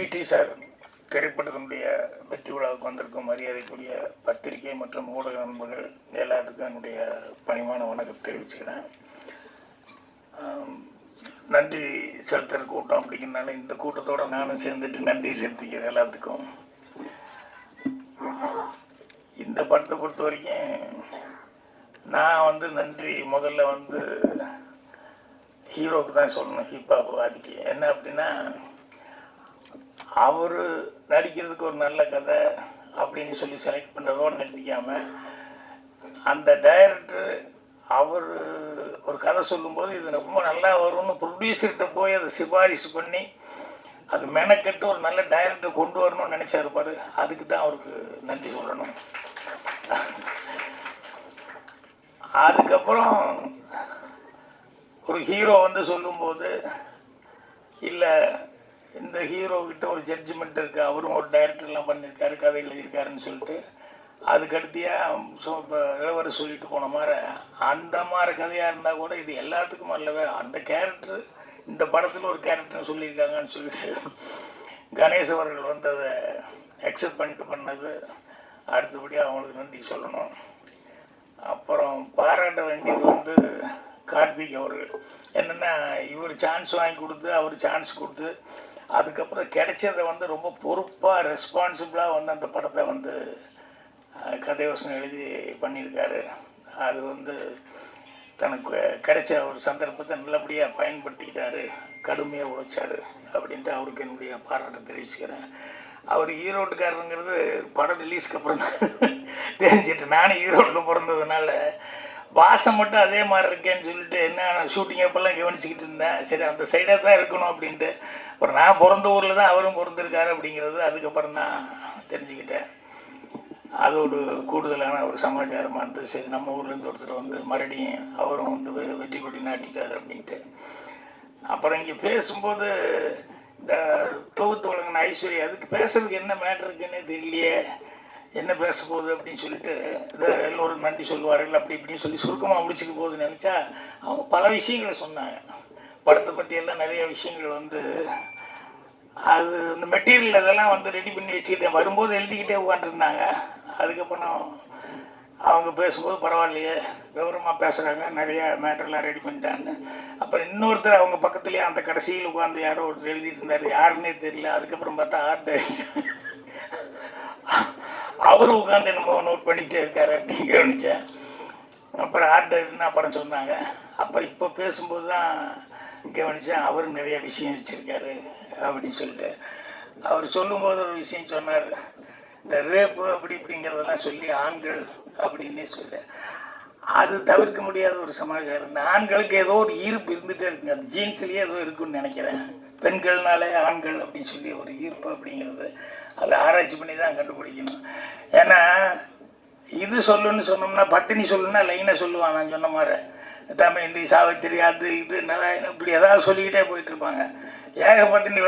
பிடி சார் திரைப்படத்தினுடைய வெற்றி விழாவுக்கு வந்திருக்கும் மரியாதைக்குரிய பத்திரிகை மற்றும் ஊடக நண்பர்கள் எல்லாத்துக்கும் என்னுடைய பணிவான வணக்கம் தெரிவிச்சுக்கிறேன். நன்றி செலுத்துகிற கூட்டம் அப்படிங்கிறனால இந்த கூட்டத்தோட நானும் சேர்ந்துட்டு நன்றி செலுத்திக்கிறேன் எல்லாத்துக்கும். இந்த படத்தை பொறுத்த வரைக்கும் நான் வந்து நன்றி முதல்ல வந்து ஹீரோக்கு தான் சொல்லணும் ஹிப்ஹாப் வாதிக்கு என்ன அப்படின்னா அவர் நடிக்கிறதுக்கு ஒரு நல்ல கதை அப்படின்னு சொல்லி செலக்ட் பண்ணுறதோடு நிறுத்திக்காமல் அந்த டைரக்டர் அவர் ஒரு கதை சொல்லும்போது இது ரொம்ப நல்லா வரும்னு ப்ரொடியூசர்கிட்ட போய் அதை சிபாரிசு பண்ணி அது மெனக்கெட்டு ஒரு நல்ல டைரக்டர் கொண்டு வரணும்னு நினச்சா இருப்பார் அதுக்கு தான் அவருக்கு நன்றி சொல்லணும். அதுக்கப்புறம் ஒரு ஹீரோ வந்து சொல்லும்போது இல்லை இந்த ஹீரோ கிட்ட ஒரு ஜட்ஜ்மெண்ட் இருக்குது அவரும் ஒரு டைரக்டர்லாம் பண்ணியிருக்காரு கதை எழுதியிருக்காருன்னு சொல்லிட்டு. அதுக்கடுத்தியாக ஸோ இப்போ இளவரசு சொல்லிட்டு போன மாதிரி அந்த மாதிரி கதையாக இருந்தால் கூட இது எல்லாத்துக்கும் அல்லவே அந்த கேரக்டர் இந்த படத்தில் ஒரு கேரக்டர் சொல்லியிருக்காங்கன்னு சொல்லிட்டு கணேஷ் அவர்கள் வந்து அதை அக்செப்ட் பண்ணிட்டு பண்ணது. அடுத்தபடியாக அவங்களுக்கு நன்றி சொல்லணும். அப்புறம் பாராட்ட வேண்டியது வந்து கார்த்திக் அவர்கள். என்னென்னா இவர் சான்ஸ் வாங்கி கொடுத்து அவர் சான்ஸ் கொடுத்து அதுக்கப்புறம் கிடைச்சதை வந்து ரொம்ப பொறுப்பாக ரெஸ்பான்சிபிளாக வந்து அந்த படத்தை வந்து அஹ், கதைவசனம் எழுதி பண்ணியிருக்காரு. அது வந்து தனக்கு கிடைச்ச ஒரு சந்தர்ப்பத்தை நல்லபடியாக பயன்படுத்திக்கிட்டாரு. கடுமையாக உழைச்சாரு அப்படின்ட்டு அவருக்கு என்னுடைய பாராட்டை தெரிவிச்சுக்கிறேன். அவர் ஈரோட்டுக்காரருங்கிறது படம் ரிலீஸ்க்கு அப்புறம் தான் தெரிஞ்சிட்டு நானும் ஈரோட்டில் பிறந்ததுனால வாசம் மட்டும் அதே மாதிரி இருக்கேன்னு சொல்லிட்டு என்ன ஷூட்டிங் அப்பெல்லாம் கவனிச்சுக்கிட்டு இருந்தேன். சரி அந்த சைடாக தான் இருக்கணும் அப்படின்ட்டு. அப்புறம் நான் பிறந்த ஊரில் தான் அவரும் பிறந்திருக்காரு அப்படிங்கிறது அதுக்கப்புறம் தான் தெரிஞ்சுக்கிட்டேன். அது ஒரு கூடுதலான ஒரு சமாச்சாரமாக இருந்தது. சரி நம்ம ஊர்லேருந்து ஒருத்தர் வந்து மறுபடியும் அவரும் வந்து வெ- வெற்றி கொடி நாட்டிட்டார் அப்படின்ட்டு. அப்புறம் இங்கே பேசும்போது இந்த தொகுத்து வழங்கின ஐஸ்வர்யா அதுக்கு பேசுறதுக்கு என்ன மேட்ரு தெரியலையே. என்ன பேச போகுது அப்படின்னு சொல்லிட்டு எல்லோரும் நன்றி சொல்லுவார்கள் அப்படி இப்படின்னு சொல்லி சுருக்கமாக முடிச்சுக்க போகுதுன்னு நினச்சா அவங்க பல விஷயங்களை சொன்னாங்க. படத்தை பற்றி எல்லாம் நிறைய விஷயங்கள் வந்து அது இந்த மெட்டீரியல் அதெல்லாம் வந்து ரெடி பண்ணி வச்சுக்கிட்டேன். வரும்போது எழுதிக்கிட்டே உட்காந்துருந்தாங்க அதுக்கப்புறம் அவங்க பேசும்போது பரவாயில்லையே விவரமாக பேசுகிறாங்க நிறைய மேட்டர்லாம் ரெடி பண்ணிட்டான்னு அப்புறம் இன்னொருத்தர் அவங்க பக்கத்துலேயே அந்த கடைசியில் உட்காந்து யாரோ ஒருத்தர் எழுதிட்டு இருந்தார். யாருன்னே தெரியல. அதுக்கப்புறம் பார்த்தா ஆர்ட் அவரும் உட்காந்து என்னமோ நோட் பண்ணிகிட்டே இருக்காரு. அப்படின்னு கவனித்தேன் அப்புறம் ஆர்டர் என்ன படம் சொன்னாங்க? அப்போ இப்போ பேசும்போது தான் கவனித்தேன் அவரும் நிறைய விஷயம் வச்சுருக்காரு அப்படின்னு சொல்லிட்டு. அவர் சொல்லும்போது ஒரு விஷயம் சொன்னார். இந்த ரேப்பு அப்படி இப்படிங்கிறதெல்லாம் சொல்லி ஆண்கள் அப்படின்னே சொல்ல அது தவிர்க்க முடியாத ஒரு சமாச்சாரம். இந்த ஆண்களுக்கு ஏதோ ஒரு ஈர்ப்பு இருந்துகிட்டே இருக்குங்க. அந்த ஜீன்ஸ்லேயே ஏதோ இருக்குன்னு நினைக்கிறேன். பெண்கள்னாலே ஆண்கள் அப்படின்னு சொல்லி ஒரு ஈர்ப்பு அப்படிங்கிறது அதை ஆராய்ச்சி பண்ணி தான் கண்டுபிடிக்கணும். ஏன்னா இது சொல்லுன்னு சொன்னோம்னா பத்தினி சொல்லுன்னா லைனாக சொல்லுவான் நான் சொன்ன மாதிரி. இந்தி சாவித்திரி அது இது நாராயணன் இப்படி ஏதாவது சொல்லிக்கிட்டே போயிட்டு இருப்பாங்க. ஏகப்பத்தினி